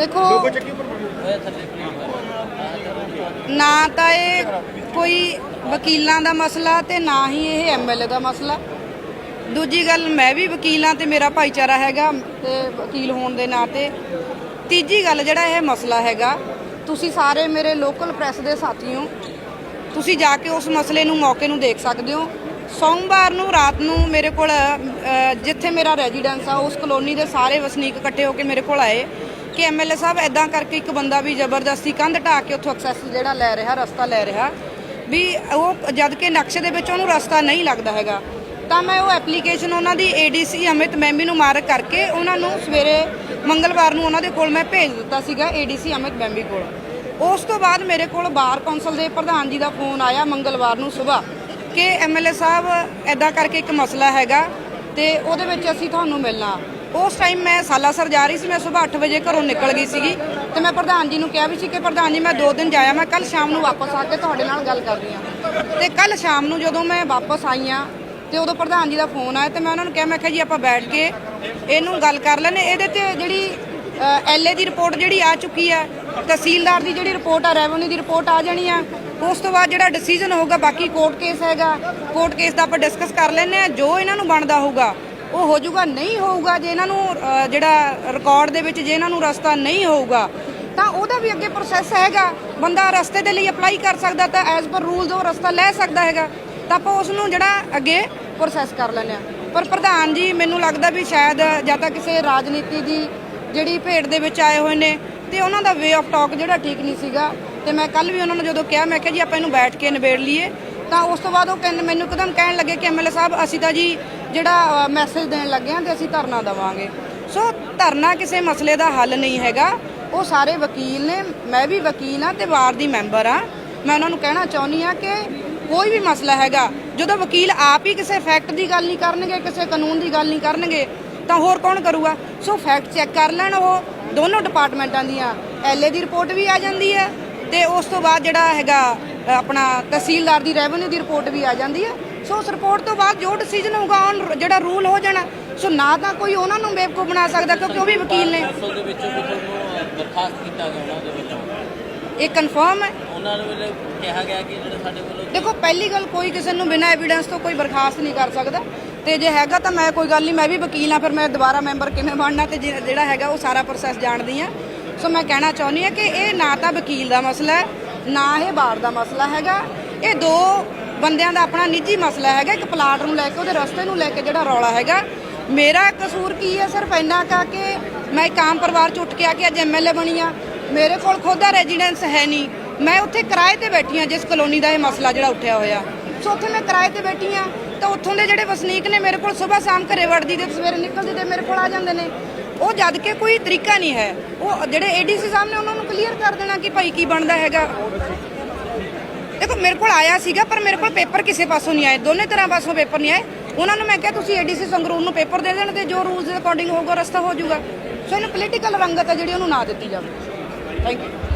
ਦੇਖੋ ਨਾ ਤਾਂ ਇਹ ਕੋਈ ਵਕੀਲਾਂ ਦਾ ਮਸਲਾ ਤੇ ਨਾ ਹੀ ਇਹ ਐਮਐਲਏ ਦਾ ਮਸਲਾ। ਦੂਜੀ ਗੱਲ ਮੈਂ ਵੀ ਵਕੀਲ ਤੇ ਮੇਰਾ ਭਾਈਚਾਰਾ ਹੈਗਾ ਤੇ ਵਕੀਲ ਹੋਣ ਦੇ ਨਾਂ ਤੇ। ਤੀਜੀ ਗੱਲ ਜਿਹੜਾ ਇਹ ਮਸਲਾ ਹੈਗਾ ਤੁਸੀਂ ਸਾਰੇ ਮੇਰੇ ਲੋਕਲ ਪ੍ਰੈਸ ਦੇ ਸਾਥੀ ਹੋ। ਤੁਸੀਂ ਜਾ ਕੇ ਉਸ ਮਸਲੇ ਨੂੰ ਮੌਕੇ ਨੂੰ ਦੇਖ ਸਕਦੇ ਹੋ। ਸੋਮਵਾਰ ਨੂੰ ਰਾਤ ਨੂੰ ਮੇਰੇ ਕੋਲ ਜਿੱਥੇ ਮੇਰਾ ਰੈਜ਼ੀਡੈਂਸ ਆ ਉਸ ਕਲੋਨੀ ਦੇ ਸਾਰੇ ਵਸਨੀਕ ਇਕੱਠੇ ਹੋ ਕੇ ਮੇਰੇ ਕੋਲ ਆਏ। ਕਿ ਐਮਐਲਏ ਸਾਹਿਬ ਐਦਾਂ ਕਰਕੇ ਇੱਕ ਬੰਦਾ ਵੀ ਜ਼ਬਰਦਸਤੀ ਕੰਧ ਢਾ ਕੇ ਉੱਥੋਂ ਐਕਸੈਸ ਜਿਹੜਾ ਲੈ ਰਿਹਾ, ਰਸਤਾ ਲੈ ਰਿਹਾ, ਵੀ ਉਹ ਜਦ ਕਿ ਨਕਸ਼ੇ ਦੇ ਵਿੱਚ ਉਹਨੂੰ ਰਸਤਾ ਨਹੀਂ ਲੱਗਦਾ ਹੈਗਾ। ਤਾਂ ਮੈਂ ਉਹ ਐਪਲੀਕੇਸ਼ਨ ਉਹਨਾਂ ਦੀ ਏਡੀਸੀ ਅਮਿਤ ਮੈਮੀ ਨੂੰ ਮਾਰਕ ਕਰਕੇ ਉਹਨਾਂ ਨੂੰ ਸਵੇਰੇ ਮੰਗਲਵਾਰ ਨੂੰ ਉਹਨਾਂ ਦੇ ਕੋਲ ਮੈਂ ਭੇਜ ਦਿੱਤਾ ਸੀਗਾ ਏਡੀਸੀ ਅਮਿਤ ਮੈਮੀ ਕੋਲ। ਉਸ ਤੋਂ ਬਾਅਦ ਮੇਰੇ ਕੋਲ ਬਾਰ ਕੌਂਸਲ ਦੇ ਪ੍ਰਧਾਨ ਜੀ ਦਾ ਫੋਨ ਆਇਆ ਮੰਗਲਵਾਰ ਨੂੰ ਸਵੇਰ ਕਿ ਐਮਐਲਏ ਸਾਹਿਬ ਐਦਾਂ ਕਰਕੇ ਇੱਕ ਮਸਲਾ ਹੈਗਾ ਤੇ ਉਹਦੇ ਵਿੱਚ ਅਸੀਂ ਤੁਹਾਨੂੰ ਮਿਲਣਾ। ਉਸ ਟਾਈਮ ਮੈਂ ਸਾਲਾਸਰ ਜਾ ਰਹੀ ਸੀ, ਮੈਂ ਸਵੇਰ 8 ਵਜੇ ਘਰੋਂ ਨਿਕਲ ਗਈ ਸੀਗੀ ਤੇ ਮੈਂ ਪ੍ਰਧਾਨ ਜੀ ਨੂੰ ਕਿਹਾ ਵੀ ਸੀ ਕਿ ਪ੍ਰਧਾਨ ਜੀ, ਮੈਂ ਦੋ ਦਿਨ ਜਾਇਆ, ਮੈਂ ਕੱਲ ਸ਼ਾਮ ਨੂੰ ਵਾਪਸ ਆ ਕੇ ਤੁਹਾਡੇ ਨਾਲ ਗੱਲ ਕਰਨੀ ਆ ਤੇ ਕੱਲ ਸ਼ਾਮ ਨੂੰ ਜਦੋਂ ਮੈਂ ਵਾਪਸ ਆਈ ਆ ਤੇ ਉਦੋਂ ਪ੍ਰਧਾਨ ਜੀ ਦਾ ਫੋਨ ਆਇਆ ਤੇ ਮੈਂ ਉਹਨਾਂ ਨੂੰ ਕਿਹਾ, ਮੈਂ ਕਿਹਾ ਜੀ, ਆਪਾਂ ਬੈਠ ਕੇ ਇਹਨੂੰ ਗੱਲ ਕਰ ਲੈਨੇ ਇਹਦੇ ਤੇ ਜਿਹੜੀ ਐਲਏ ਦੀ ਰਿਪੋਰਟ ਜਿਹੜੀ ਆ ਚੁੱਕੀ ਹੈ ਤਹਿਸੀਲਦਾਰ ਦੀ ਜਿਹੜੀ ਰਿਪੋਰਟ ਆ ਰੈਵਨਿਊ ਦੀ ਰਿਪੋਰਟ ਆ ਜਾਣੀ ਆ, ਉਸ ਤੋਂ ਬਾਅਦ ਜਿਹੜਾ ਡਿਸੀਜਨ ਹੋਊਗਾ, ਬਾਕੀ ਕੋਰਟ ਕੇਸ ਹੈਗਾ ਕੋਰਟ ਕੇਸ ਦਾ ਆਪਾਂ ਡਿਸਕਸ ਕਰ ਲੈਨੇ ਆ ਜੋ ਇਹਨਾਂ ਨੂੰ ਬਣਦਾ ਹੋਊਗਾ। ਉਹ ਹੋ ਜਾਊਗਾ ਨਹੀਂ ਹੋਊਗਾ, ਜੇ ਇਹਨਾਂ ਨੂੰ ਜਿਹੜਾ ਰਿਕਾਰਡ ਦੇ ਵਿੱਚ ਜੇ ਇਹਨਾਂ ਨੂੰ ਰਸਤਾ ਨਹੀਂ ਹੋਊਗਾ, ਤਾਂ ਉਹਦਾ ਵੀ ਅੱਗੇ ਪ੍ਰੋਸੈਸ ਹੈਗਾ। ਬੰਦਾ ਰਸਤੇ ਦੇ ਲਈ ਅਪਲਾਈ ਕਰ ਸਕਦਾ ਤਾਂ ਐਜ਼ ਪਰ ਰੂਲਸ ਉਹ ਰਸਤਾ ਲੈ ਸਕਦਾ ਹੈਗਾ। ਤਾਂ ਆਪਾਂ ਉਸ ਨੂੰ ਜਿਹੜਾ ਅੱਗੇ ਪ੍ਰੋਸੈਸ ਕਰ ਲੈਂਦੇ ਆ ਪਰ ਪ੍ਰਧਾਨ ਜੀ, ਮੈਨੂੰ ਲੱਗਦਾ ਵੀ ਸ਼ਾਇਦ ਜਾਂ ਤਾਂ ਕਿਸੇ ਰਾਜਨੀਤੀ ਦੀ ਜਿਹੜੀ ਭੇਡ ਦੇ ਵਿੱਚ ਆਏ ਹੋਏ ਨੇ, ਤੇ ਉਹਨਾਂ ਦਾ ਵੇ ਆਫ ਟਾਕ ਜਿਹੜਾ ਠੀਕ ਨਹੀਂ ਸੀਗਾ। ਤੇ ਮੈਂ ਕੱਲ ਵੀ ਉਹਨਾਂ ਨੂੰ ਜਦੋਂ ਕਿਹਾ, ਮੈਂ ਕਿਹਾ ਜੀ ਆਪਾਂ ਇਹਨੂੰ ਬੈਠ ਕੇ ਨਿਬੇੜ ਲਈਏ। ਤਾਂ ਉਸ ਤੋਂ ਬਾਅਦ ਉਹ ਕਹਿੰਦੇ, ਮੈਨੂੰ ਇੱਕਦਮ ਕਹਿਣ ਲੱਗੇ ਕਿ ਐਮਐਲਏ ਸਾਹਿਬ, ਅਸੀਂ ਤਾਂ ਜੀ ਜਿਹੜਾ ਮੈਸੇਜ ਦੇਣ ਲੱਗੇ ਹਾਂ ਤੇ ਅਸੀਂ ਧਰਨਾ ਦੇਵਾਂਗੇ। ਸੋ ਧਰਨਾ ਕਿਸੇ ਮਸਲੇ ਦਾ ਹੱਲ ਨਹੀਂ ਹੈਗਾ। ਉਹ ਸਾਰੇ ਵਕੀਲ ਨੇ, ਮੈਂ ਵੀ ਵਕੀਲ ਹਾਂ ਤੇ ਵਾਰ ਦੀ ਮੈਂਬਰ ਆ ਮੈਂ ਉਹਨਾਂ ਨੂੰ ਕਹਿਣਾ ਚਾਹੁੰਦੀ ਆ ਕਿ ਕੋਈ ਵੀ ਮਸਲਾ ਹੈਗਾ, ਜਦੋਂ ਵਕੀਲ ਆਪ ਹੀ ਕਿਸੇ ਫੈਕਟ ਦੀ ਗੱਲ ਨਹੀਂ ਕਰਨਗੇ, ਕਿਸੇ ਕਾਨੂੰਨ ਦੀ ਗੱਲ ਨਹੀਂ ਕਰਨਗੇ, ਤਾਂ ਹੋਰ ਕੌਣ ਕਰੂਗਾ? ਸੋ ਫੈਕਟ ਚੈੱਕ ਕਰ ਲੈਣ ਉਹ, ਦੋਨੋਂ ਡਿਪਾਰਟਮੈਂਟਾਂ ਦੀਆਂ। ਐਲਏ ਦੀ ਰਿਪੋਰਟ ਵੀ ਆ ਜਾਂਦੀ ਹੈ ਤੇ ਉਸ ਤੋਂ ਬਾਅਦ ਜਿਹੜਾ ਹੈਗਾ ਆਪਣਾ ਤਹਿਸੀਲਦਾਰ ਦੀ ਰੈਵਨਿਊ ਦੀ ਰਿਪੋਰਟ ਵੀ ਆ ਜਾਂਦੀ ਹੈ। ਸੋ ਉਸ ਰਿਪੋਰਟ ਤੋਂ ਬਾਅਦ ਜੋ ਡਿਸੀਜਨ ਹੋਊਗਾ on ਜਿਹੜਾ ਰੂਲ ਹੋ ਜਾਣਾ। ਸੋ ਨਾ ਤਾਂ ਕੋਈ ਉਹਨਾਂ ਨੂੰ ਬੇਵਕੂਫ ਬਣਾ ਸਕਦਾ ਕਿਉਂਕਿ ਉਹ ਵੀ ਵਕੀਲ ਨੇ। ਕੌਂਸਲ ਦੇ ਵਿੱਚੋਂ ਵੀ ਤੁਹਾਨੂੰ ਦਰਖਾਸਤ ਕੀਤਾ ਗਿਆ ਉਹਨਾਂ ਦੇ ਵਿੱਚੋਂ ਇਹ ਕਨਫਰਮ ਹੈ। ਉਹਨਾਂ ਨੂੰ ਵੱਲੋਂ ਕਿਹਾ ਗਿਆ ਕਿ ਜਿਹੜੇ ਸਾਡੇ ਵੱਲੋਂ ਦੇਖੋ ਪਹਿਲੀ ਗੱਲ ਕੋਈ ਕਿਸੇ ਨੂੰ ਬਿਨਾਂ ਐਵੀਡੈਂਸ ਤੋਂ ਕੋਈ ਬਰਖਾਸਤ ਨਹੀਂ ਕਰ ਸਕਦਾ। ਤੇ ਜੇ ਹੈਗਾ ਤਾਂ ਮੈਂ ਕੋਈ ਗੱਲ ਨਹੀਂ ਮੈਂ ਵੀ ਵਕੀਲ ਆ ਫਿਰ ਮੈਂ ਦੁਬਾਰਾ ਮੈਂਬਰ ਕਿਵੇਂ ਬਣਨਾ ਤੇ ਜਿਹੜਾ ਹੈਗਾ ਉਹ ਸਾਰਾ ਪ੍ਰੋਸੈਸ ਜਾਣਦੀ ਆ ਸੋ ਮੈਂ ਕਹਿਣਾ ਚਾਹੁੰਦੀ ਆ ਕਿ ਇਹ ਨਾ ਤਾਂ ਵਕੀਲ ਦਾ ਮਸਲਾ ਹੈ ਨਾ ਇਹ ਬਾਰ ਦਾ ਮਸਲਾ ਹੈਗਾ। ਇਹ ਦੋ ਬੰਦਿਆਂ ਦਾ ਆਪਣਾ ਨਿੱਜੀ ਮਸਲਾ ਹੈਗਾ, ਇੱਕ ਪਲਾਟ ਨੂੰ ਲੈ ਕੇ, ਉਹਦੇ ਰਸਤੇ ਨੂੰ ਲੈ ਕੇ ਜਿਹੜਾ ਰੌਲਾ ਹੈਗਾ। ਮੇਰਾ ਕਸੂਰ ਕੀ ਹੈ ਸਿਰਫ ਇੰਨਾ ਕਾ ਕਿ ਮੈਂ ਇੱਕ ਆਮ ਪਰਿਵਾਰ ਚ ਉੱਠ ਕੇ ਆ ਕੇ ਅੱਜ ਐਮਐਲਏ ਬਣੀ ਆ। ਮੇਰੇ ਕੋਲ ਖੁਦ ਦਾ ਰੈਜ਼ੀਡੈਂਸ ਹੈ ਨਹੀਂ। ਮੈਂ ਉੱਥੇ ਕਿਰਾਏ ਤੇ ਬੈਠੀ ਆ, ਜਿਸ ਕਲੋਨੀ ਦਾ ਇਹ ਮਸਲਾ ਜਿਹੜਾ ਉੱਠਿਆ ਹੋਇਆ। ਸੋ ਉੱਥੇ ਮੈਂ ਕਿਰਾਏ ਤੇ ਬੈਠੀ ਆ, ਤਾਂ ਉੱਥੋਂ ਦੇ ਜਿਹੜੇ ਵਸਨੀਕ ਨੇ ਮੇਰੇ ਕੋਲ ਸਵੇਰ ਸ਼ਾਮ ਘਰੇ ਵੜਦੀ ਤੇ ਸਵੇਰੇ ਨਿਕਲਦੀ ਤੇ ਮੇਰੇ ਕੋਲ ਆ ਜਾਂਦੇ ਨੇ। ਉਹ ਜਦ ਕਿ ਕੋਈ ਤਰੀਕਾ ਨਹੀਂ ਹੈ। ਉਹ ਜਿਹੜੇ ਏਡੀਸੀ ਸਾਹਿਬ ਨੇ ਉਹਨਾਂ ਨੂੰ ਕਲੀਅਰ ਕਰ ਦੇਣਾ ਕਿ ਭਾਈ ਕੀ ਬਣਦਾ ਹੈਗਾ। ਮੇਰੇ ਕੋਲ ਆਇਆ ਸੀਗਾ, ਪਰ ਮੇਰੇ ਕੋਲ ਪੇਪਰ ਕਿਸੇ ਪਾਸੋਂ ਨਹੀਂ ਆਏ। ਦੋਨੇ ਤਰ੍ਹਾਂ ਪਾਸੋਂ ਪੇਪਰ ਨਹੀਂ ਆਏ। ਉਹਨਾਂ ਨੂੰ ਮੈਂ ਕਿਹਾ, ਤੁਸੀਂ ਏਡੀਸੀ ਸੰਗਰੂਰ ਨੂੰ ਪੇਪਰ ਦੇ ਦੇਣ ਤੇ ਜੋ ਰੂਲਸ ਦੇ ਅਕੋਰਡਿੰਗ ਹੋਊਗਾ, ਰਸਤਾ ਹੋ ਜਾਊਗਾ। ਸੋ ਇਹਨੂੰ ਪੋਲੀਟੀਕਲ ਰੰਗਤ ਹੈ ਜਿਹੜੀ ਉਹਨੂੰ ਨਾ ਦਿੱਤੀ ਜਾਵੇ। Thank you